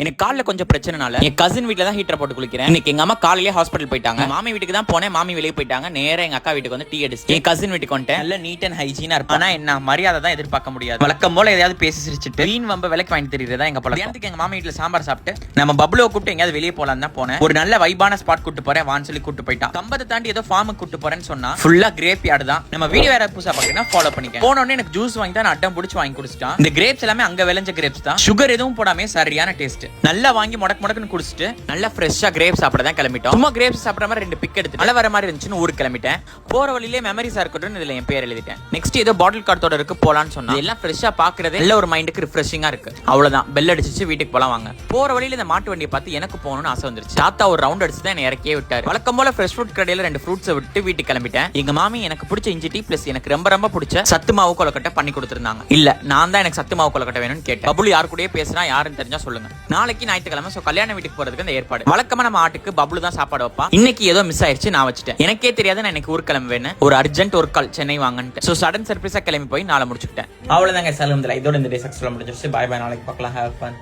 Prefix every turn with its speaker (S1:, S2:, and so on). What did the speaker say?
S1: எனக்கு காலில் கொஞ்சம் பிரச்சனைனால என் கசின் வீட்டில் தான் ஹீட்டர் போட்டு குளிக்கிறேன். இன்னைக்கு எங்க அம்மா காலையிலே ஹாஸ்பிட்டல் போயிட்டாங்க. மாமி வீட்டுக்கு தான் போனேன். மாமி வெளியே போயிட்டாங்க. நேரா எங்க அக்கா வீட்டுக்கு வந்து டீ அடிச்சு என் கசின் வீட்டுக்கு வந்துட்டேன். நல்ல நீட் அண்ட் ஹைஜீனா இருப்பேன். ஆனா என்ன மரியாதை தான் எதிர்பார்க்க முடியாது. வழக்கம் போல எதையாவது பேசி சிரிச்சிட்டு வீண் வம்ப விலைக்கு வாங்கி தெரியுறதா எங்க பழக்கம்? கல்யாணத்துக்கு எங்க மாமி வீட்டுல சாம்பார் சாப்பிட்டு நம்ம பப்ளோ கூப்பிட்டு எங்கேயாவது வெளியே போலாம் தான் போனேன். ஒரு நல்ல வைபான ஸ்பாட் கூட்டு போறேன். வான்னு சொல்லி கூட்டு போயிட்டான். கம்பத்தை தாண்டி ஏதோ ஃபார்முக்கு கூட்டு போறேன்னு சொன்னா ஃபுல்லா கிரேப் யார்டு தான். நம்ம வீடியோ வேற புதுசா பாத்தீங்கன்னா ஃபாலோ பண்ணிக்க போன உடனே எனக்கு ஜூஸ் வாங்கி தான் நான் அட்டம் பிடிச்சி வாங்கி குடிச்சிட்டான். இந்த கிரேப்ஸ் எல்லாமே அங்க விளைஞ்ச கிரேப்ஸ் தான். சுகர் எதுவும் போடாம சரியான டேஸ்ட் நல்லா வாங்கி முடக்கு முடக்குன்னு குடிச்சிட்டு நல்லா ஃப்ரெஷ்ஷா கிரேப் சாப்பிட தான் கிளம்பிட்டோம். சும்மா கிரேப்ஸ் சாப்பிட்ற மாதிரி ரெண்டு பிக் எடுத்து நல்லா வர மாதிரி இருந்துச்சுன்னு ஊருக்கு கிளம்பிட்டேன். போற வழியிலே மெமரிஸ் இருக்கட்டும் இதுல என் பேர் எழுதிட்டேன். நெக்ஸ்ட் ஏதோ பாட்டில் கார்டோட இருக்கு போலான்னு சொன்னா எல்லாம் ஃப்ரெஷ்ஷா பாக்குறது எல்லாம் ஒரு மைண்டுக்கு ரிஃப்ரெஷிங்கா இருக்கு. அவ்வளவுதான். பெல் அடிச்சிச்சு வீட்டுக்கு போலாம் வாங்க. போற வழியில இந்த மாட்டு வண்டியை பார்த்து எனக்கு போகணும்னு ஆசை வந்துருச்சு. தாத்தா ஒரு ரவுண்ட் அடிச்சு தான் என்னை இறக்கியே விட்டாரு. வழக்கம் போல ஃப்ரெஷ் ஃப்ரூட் கடையில ரெண்டு ஃப்ரூட்ஸை விட்டு வீட்டுக்கு கிளம்பிட்டேன். எங்க மாமி எனக்கு பிடிச்ச இஞ்சி டீ பிளஸ் எனக்கு ரொம்ப ரொம்ப பிடிச்ச சத்து மாவு கொலக்கட்டை பண்ணி கொடுத்துருந்தாங்க. இல்ல நான் தான் எனக்கு சத்து மாவு கொலக்கட்டை வேணும்னு கேட்டேன். பபுள் யார் கூடயே பேசுனா யாருன்னு தெரிஞ்சா சொல்லுங்க. நாளைக்கு ஞாயிற்றுக்கிழமை சோ கல்யாண வீட்டுக்கு போறதுக்கு அந்த ஏற்பாடு. வழக்கமா நம்ம ஆட்டுக்கு பபுள் தான் சாப்பாடு வைப்பா. இன்னைக்கு ஏதோ மிஸ் ஆயிடுச்சு நான் வச்சுட்டேன். எனக்கே தெரியாது நான் எனக்கு ஊர் கிளம்புவேன்னு ஒரு அர்ஜென்ட் ஒரு கால் சென்னை வாங்கன்ட்டு. சோ சடன் சர்ப்ரைஸா கிளம்பி போய் நாளை முடிச்சுக்கிட்டேன். அவ்வளவுதாங்க சலூம்ல இதோட இந்த டே சக்ஸஸ்ஃபுல்லா முடிஞ்சிருச்சு. பாய் பாய் நாளைக்கு பார்க்கலாம். Have fun